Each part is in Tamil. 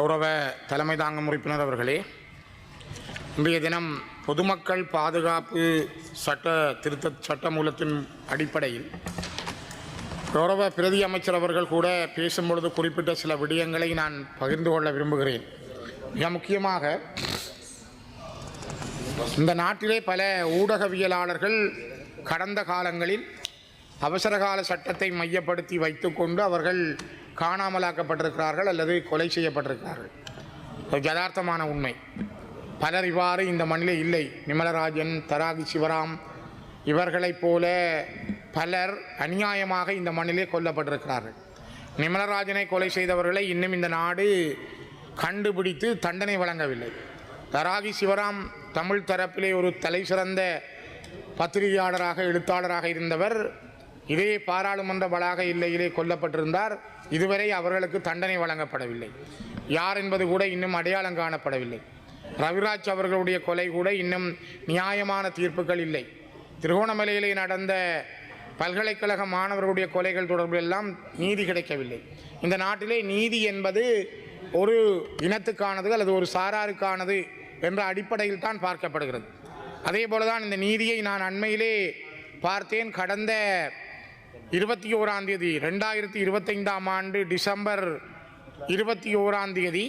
கௌரவ தலைமை தாங்கும் உறுப்பினர் அவர்களே இன்றைய தினம் பொதுமக்கள் பாதுகாப்பு சட்ட திருத்த சட்டமூலத்தின் அடிப்படையில் கௌரவ பிரதி அமைச்சர் அவர்கள் கூட பேசும்பொழுது குறிப்பிட்ட சில விடயங்களை நான் பகிர்ந்து கொள்ள விரும்புகிறேன். மிக முக்கியமாக இந்த நாட்டிலே பல ஊடகவியலாளர்கள் கடந்த காலங்களில் அவசரகால சட்டத்தை மையப்படுத்தி வைத்துக்கொண்டு அவர்கள் காணாமலாக்கப்பட்டிருக்கிறார்கள் அல்லது கொலை செய்யப்பட்டிருக்கிறார்கள். யதார்த்தமான உண்மை. பலர் இவ்வாறு இந்த மண்ணிலே இல்லை. நிமலராஜன் தராகி சிவராம் இவர்களைப் போல பலர் அநியாயமாக இந்த மண்ணிலே கொல்லப்பட்டிருக்கிறார்கள். நிமலராஜனை கொலை செய்தவர்களை இன்னும் இந்த நாடு கண்டுபிடித்து தண்டனை வழங்கவில்லை. தராகி சிவராம் தமிழ் தரப்பிலே ஒரு தலை சிறந்த பத்திரிகையாளராக எழுத்தாளராக இருந்தவர் இதே பாராளுமன்ற வளாக இல்லையிலே கொல்லப்பட்டிருந்தார். இதுவரை அவர்களுக்கு தண்டனை வழங்கப்படவில்லை. யார் என்பது கூட இன்னும் அடையாளம் காணப்படவில்லை. ரவிராஜ் அவர்களுடைய கொலை கூட இன்னும் நியாயமான தீர்ப்புகள் இல்லை. திருகோணமலையிலே நடந்த பல்கலைக்கழக மாணவர்களுடைய கொலைகள் தொடர்பில் எல்லாம் நீதி கிடைக்கவில்லை. இந்த நாட்டிலே நீதி என்பது ஒரு இனத்துக்கானது அல்லது ஒரு சாராருக்கானது என்ற அடிப்படையில் தான் பார்க்கப்படுகிறது. அதே போல தான் இந்த நீதியை நான் அண்மையிலே பார்த்தேன். கடந்த இருபத்தி ஓராம் தேதி ரெண்டாயிரத்தி இருபத்தைந்தாம் ஆண்டு டிசம்பர் இருபத்தி ஓராம் தேதி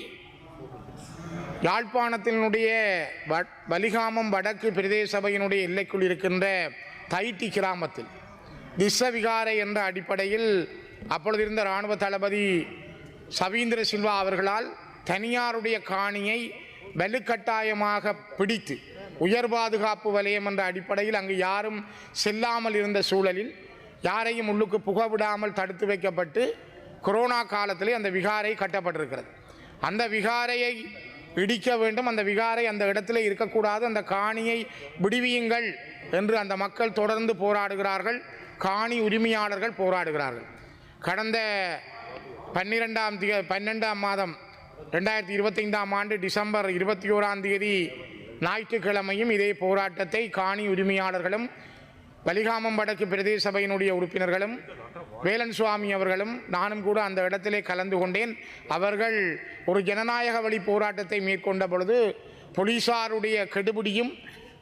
யாழ்ப்பாணத்தினுடைய வ- வலிகாமம் வடக்கு பிரதேச சபையினுடைய எல்லைக்குள் இருக்கின்ற தைட்டி கிராமத்தில் திஸ்ஸவிகாரை என்ற அடிப்படையில் அப்பொழுது இருந்த இராணுவ தளபதி சவீந்திர சில்வா அவர்களால் தனியாருடைய காணியை வலுக்கட்டாயமாக பிடித்து உயர் பாதுகாப்பு வலயம் என்ற அடிப்படையில் அங்கு யாரும் செல்லாமல் இருந்த சூழலில் யாரையும் உள்ளுக்கு புக விடாமல் தடுத்து வைக்கப்பட்டு கொரோனா காலத்திலே அந்த விகாரை கட்டப்பட்டிருக்கிறது. அந்த விகாரையை இடிக்க வேண்டும். அந்த விகாரை அந்த இடத்துல இருக்கக்கூடாது. அந்த காணியை விடுவியுங்கள் என்று அந்த மக்கள் தொடர்ந்து போராடுகிறார்கள். காணி உரிமையாளர்கள் போராடுகிறார்கள். கடந்த பன்னிரெண்டாம் தே பன்னெண்டாம் மாதம் ரெண்டாயிரத்தி இருபத்தைந்தாம் ஆண்டு டிசம்பர் இருபத்தி ஓராம் தேதி ஞாயிற்றுக்கிழமையும் இதே போராட்டத்தை காணி உரிமையாளர்களும் வலிகாமம் வடக்கு பிரதேச சபையினுடைய உறுப்பினர்களும் வேலன் சுவாமி அவர்களும் நானும் கூட அந்த இடத்திலே கலந்து கொண்டேன். அவர்கள் ஒரு ஜனநாயக வழி போராட்டத்தை மேற்கொண்ட பொழுது போலீசாருடைய கெடுபிடியும்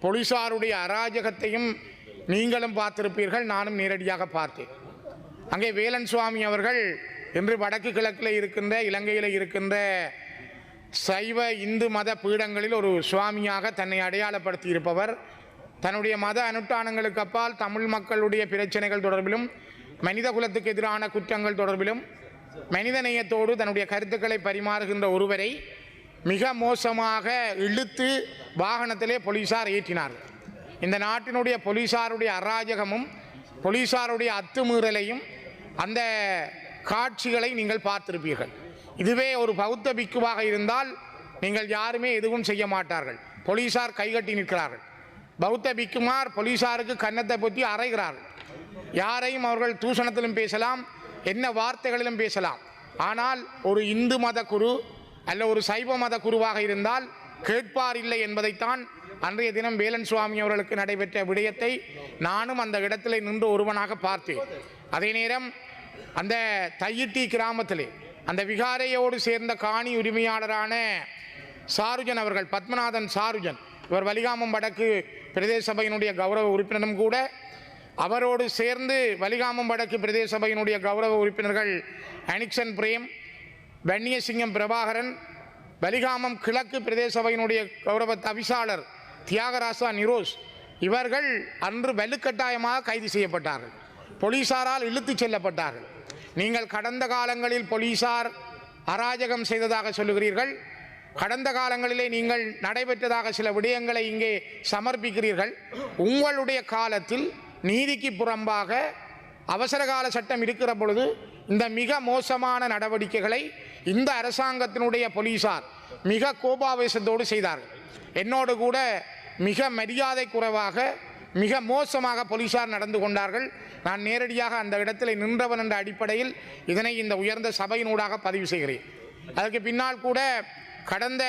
போலீசாருடைய அராஜகத்தையும் நீங்களும் பார்த்திருப்பீர்கள் நானும் நேரடியாக பார்த்தேன். அங்கே வேலன் சுவாமி அவர்கள் இன்று வடக்கு கிழக்கில் இருக்கின்ற இலங்கையில் இருக்கின்ற சைவ இந்து மத பீடங்களில் ஒரு சுவாமியாக தன்னை அடையாளப்படுத்தி இருப்பவர் தன்னுடைய மத அனுஷ்டானங்களுக்கு அப்பால் தமிழ் மக்களுடைய பிரச்சனைகள் தொடர்பிலும் மனித குலத்துக்கு எதிரான குற்றங்கள் தொடர்பிலும் மனித நேயத்தோடு தன்னுடைய கருத்துக்களை பரிமாறுகின்ற ஒருவரை மிக மோசமாக இழுத்து வாகனத்திலே போலீசார் ஏற்றினார்கள். இந்த நாட்டினுடைய போலீசாருடைய அராஜகமும் போலீசாருடைய அத்துமீறலையும் அந்த காட்சிகளை நீங்கள் பார்த்திருப்பீர்கள். இதுவே ஒரு பௌத்த பிக்குவாக இருந்தால் நீங்கள் யாருமே எதுவும் செய்ய மாட்டார்கள். போலீசார் கைகட்டி நிற்கிறார்கள். பௌத்த பிக்குமார் போலீசாருக்கு கன்னத்தை பொத்தி அறைகிறார். யாரையும் அவர்கள் தூஷணத்திலும் பேசலாம் என்ன வார்த்தைகளிலும் பேசலாம். ஆனால் ஒரு இந்து மத குரு அல்ல ஒரு சைவ மத குருவாக இருந்தால் கேட்பார் இல்லை என்பதைத்தான் அன்றைய தினம் வேலன் சுவாமி அவர்களுக்கு நடைபெற்ற விடயத்தை நானும் அந்த இடத்தில் நின்று ஒருவனாக பார்த்தேன். அதே நேரம் அந்த தையிட்டி கிராமத்திலே அந்த விகாரையோடு சேர்ந்த காணி உரிமையாளரான சாருஜன் அவர்கள் பத்மநாதன் சாருஜன் இவர் வலிகாமம் வடக்கு பிரதேச சபையினுடைய கௌரவ உறுப்பினரும் கூட அவரோடு சேர்ந்து வலிகாமம் வடக்கு பிரதேச சபையினுடைய கௌரவ உறுப்பினர்கள் அனிக்சன் பிரேம் வன்னியசிங்கம் பிரபாகரன் வலிகாமம் கிழக்கு பிரதேச சபையினுடைய கௌரவ தவிசாளர் தியாகராசா நிரோஸ் இவர்கள் அன்று வலுக்கட்டாயமாக கைது செய்யப்பட்டார்கள். போலீசாரால் இழுத்துச் செல்லப்பட்டார்கள். நீங்கள் கடந்த காலங்களில் போலீசார் அராஜகம் செய்ததாக சொல்லுகிறீர்கள். கடந்த காலங்களிலே நீங்கள் நடைபெற்றதாக சில விடயங்களை இங்கே சமர்ப்பிக்கிறீர்கள். உங்களுடைய காலத்தில் நீதிக்கு புறம்பாக அவசரகால சட்டம் இருக்கிற பொழுது இந்த மிக மோசமான நடவடிக்கைகளை இந்த அரசாங்கத்தினுடைய போலீசார் மிக கோபாவேசத்தோடு செய்தார்கள். என்னோடு கூட மிக மரியாதை குறைவாக மிக மோசமாக போலீசார் நடந்து கொண்டார்கள். நான் நேரடியாக அந்த இடத்தில் நின்றவன் என்ற அடிப்படையில் இதனை இந்த உயர்ந்த சபையினூடாக பதிவு செய்கிறேன். அதற்கு பின்னால் கூட கடந்த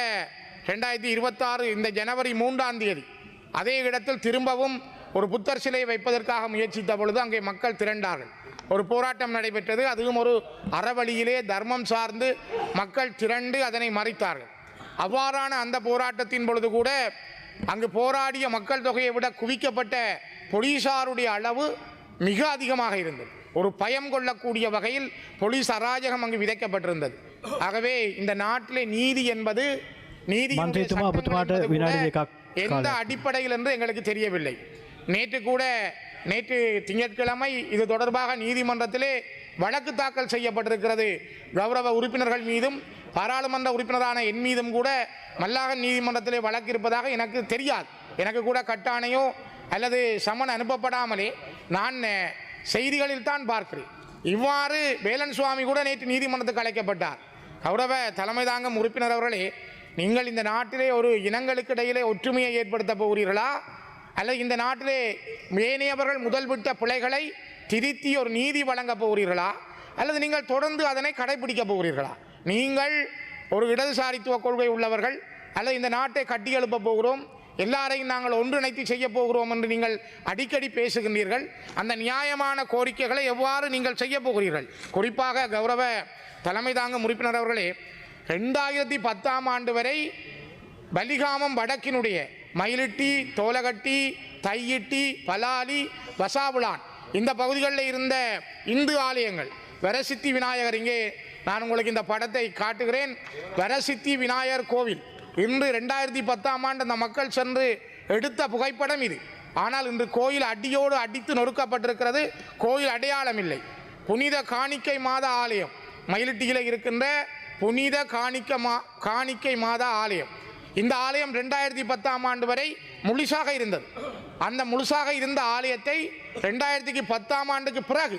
ரெண்டாயிரத்தி இருபத்தாறு இந்த ஜனவரி மூன்றாம் தேதி அதே இடத்தில் திரும்பவும் ஒரு புத்தர் சிலையை வைப்பதற்காக முயற்சித்த பொழுது அங்கே மக்கள் திரண்டார்கள். ஒரு போராட்டம் நடைபெற்றது. அதுவும் ஒரு அறவழியிலே தர்மம் சார்ந்து மக்கள் திரண்டு அதனை மறைத்தார்கள். அவ்வாறான அந்த போராட்டத்தின் பொழுது கூட அங்கு போராடிய மக்கள் தொகையை விட குவிக்கப்பட்ட போலீசாருடைய அளவு மிக அதிகமாக இருந்தது. ஒரு பயம் கொள்ளக்கூடிய வகையில் போலீஸ் அராஜகம் அங்கு விதைக்கப்பட்டிருந்தது. ஆகவே இந்த நாட்டிலே நீதி என்பது நீதி எந்த அடிப்படையில் என்று எங்களுக்கு தெரியவில்லை. நேற்று கூட நேற்று திங்கட்கிழமை இது தொடர்பாக நீதிமன்றத்திலே வழக்கு தாக்கல் செய்யப்பட்டிருக்கிறது. கௌரவ உறுப்பினர்கள் மீதும் பாராளுமன்ற உறுப்பினரான என் மீதும் கூட மல்லாகன் நீதிமன்றத்திலே வழக்கு இருப்பதாக எனக்கு தெரியாது. எனக்கு கூட கட்டாணையோ அல்லது சமன் அனுப்பப்படாமலே நான் செய்திகளில் தான் பார்க்கிறேன். இவ்வாறு வேலன் சுவாமி கூட நேற்று நீதிமன்றத்துக்கு அழைக்கப்பட்டார். கௌரவ தலைமை தாங்கும் உறுப்பினர் அவர்களே நீங்கள் இந்த நாட்டிலே ஒரு இனங்களுக்கு இடையிலே ஒற்றுமையை ஏற்படுத்த போகிறீர்களா? அல்லது இந்த நாட்டிலே ஏனையவர்கள் முதல் விட்ட பிழைகளை திருத்தி ஒரு நீதி வழங்கப் போகிறீர்களா? அல்லது நீங்கள் தொடர்ந்து அதனை கடைபிடிக்க போகிறீர்களா? நீங்கள் ஒரு இடதுசாரித்துவ கொள்கை உள்ளவர்கள் அல்லது இந்த நாட்டை கட்டி எழுப்ப போகிறோம் எல்லாரையும் நாங்கள் ஒன்றிணைத்து செய்ய போகிறோம் என்று நீங்கள் அடிக்கடி பேசுகின்றீர்கள். அந்த நியாயமான கோரிக்கைகளை எவ்வாறு நீங்கள் செய்ய போகிறீர்கள்? குறிப்பாக கௌரவ தலைமை தாங்கும் உறுப்பினர் அவர்களே ரெண்டாயிரத்தி பத்தாம் ஆண்டு வரை பலிகாமம் வடக்கினுடைய மயிலிட்டி தோலகட்டி தையிட்டி பலாலி வசாபுலான் இந்த பகுதிகளில் இருந்த இந்து ஆலயங்கள் வரசித்தி விநாயகர் இங்கே நான் உங்களுக்கு இந்த படத்தை காட்டுகிறேன். வரசித்தி விநாயகர் கோவில் இன்று ரெண்டாயிரத்தி பத்தாம் ஆண்டு அந்த மக்கள் சென்று எடுத்த புகைப்படம் இது. ஆனால் இன்று கோயில் அடியோடு அடித்து நொறுக்கப்பட்டிருக்கிறது. கோயில் அடையாளம் இல்லை புனித காணிக்கை மாத ஆலயம். மயிலிட்டியில் இருக்கின்ற புனித காணிக்க மா காணிக்கை மாதா ஆலயம். இந்த ஆலயம் ரெண்டாயிரத்தி பத்தாம் ஆண்டு வரை முழுசாக இருந்தது. அந்த முழுசாக இருந்த ஆலயத்தை ரெண்டாயிரத்திக்கு பத்தாம் ஆண்டுக்கு பிறகு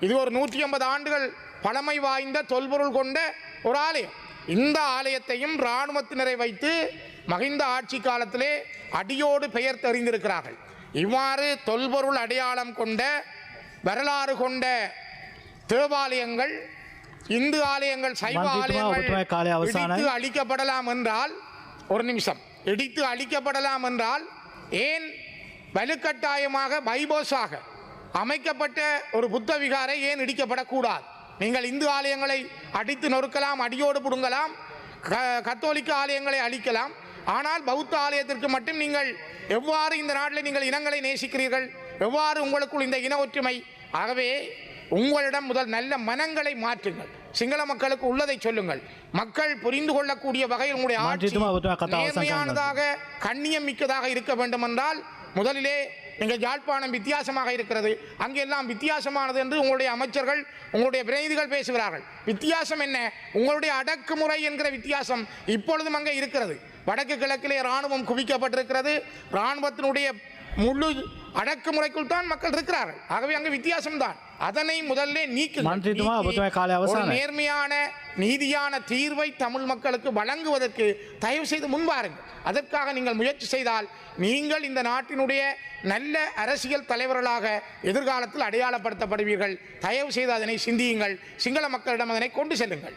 இது ஒரு நூற்றி ஐம்பது ஆண்டுகள் பழமை வாய்ந்த தொல்பொருள் கொண்ட ஒரு ஆலயம். இந்த ஆலயத்தையும் இராணுவத்தினரை வைத்து மகிந்த ஆட்சி காலத்திலே அடியோடு பெயர் தெரிந்திருக்கிறார்கள். இவ்வாறு தொல்பொருள் அடையாளம் கொண்ட வரலாறு கொண்ட தேவாலயங்கள் இந்து ஆலயங்கள் சைவ ஆலயங்கள். இடித்து அழிக்கப்படலாம் என்றால் ஒரு நிமிஷம். இடித்து அழிக்கப்படலாம் என்றால் ஏன் வலுக்கட்டாயமாக பைபோஸாக அமைக்கப்பட்ட ஒரு புத்த விகாரை ஏன் இடிக்கப்படக்கூடாது? நீங்கள் இந்து ஆலயங்களை அடித்து நொறுக்கலாம் அடியோடு பிடுங்கலாம் கத்தோலிக்க ஆலயங்களை அழிக்கலாம். ஆனால் பௌத்த ஆலயத்திற்கு மட்டும் நீங்கள் எவ்வாறு இந்த நாட்டில் நீங்கள் இனங்களை நேசிக்கிறீர்கள்? எவ்வாறு உங்களுக்குள் இந்த இன ஒற்றுமை? ஆகவே உங்களிடம் முதல் நல்ல மனங்களை மாற்றுங்கள். சிங்கள மக்களுக்கு உள்ளதை சொல்லுங்கள். மக்கள் புரிந்து கொள்ளக்கூடிய வகையில் உங்களுடைய ஆட்சி நேர்மையானதாக கண்ணியம் மிக்கதாக இருக்க வேண்டும் என்றால் முதலிலே எங்கள் யாழ்ப்பாணம் வித்தியாசமாக இருக்கிறது. அங்கெல்லாம் வித்தியாசமானது என்று உங்களுடைய அமைச்சர்கள் உங்களுடைய பிரதிநிதிகள் பேசுகிறார்கள். வித்தியாசம் என்ன? உங்களுடைய அடக்குமுறை என்கிற வித்தியாசம் இப்பொழுதும் அங்கே இருக்கிறது. வடக்கு கிழக்கிலே இராணுவம் குவிக்கப்பட்டிருக்கிறது. இராணுவத்தினுடைய முழு அடக்குமுறைக்குள் தான் மக்கள் இருக்கிறார்கள். ஆகவே அங்கே வித்தியாசம்தான். அதனை முதல்ல நீக்கி. நேர்மையான நீதியான தீர்வை தமிழ் மக்களுக்கு வழங்குவதற்கு தயவு செய்து முன்வாருங்கள். அதற்காக நீங்கள் முயற்சி செய்தால் நீங்கள் இந்த நாட்டினுடைய நல்ல அரசியல் தலைவர்களாக எதிர்காலத்தில் அடையாளப்படுத்தப்படுவீர்கள். தயவு செய்து அதனை சிந்தியுங்கள். சிங்கள மக்களிடம் அதனை கொண்டு செல்லுங்கள்.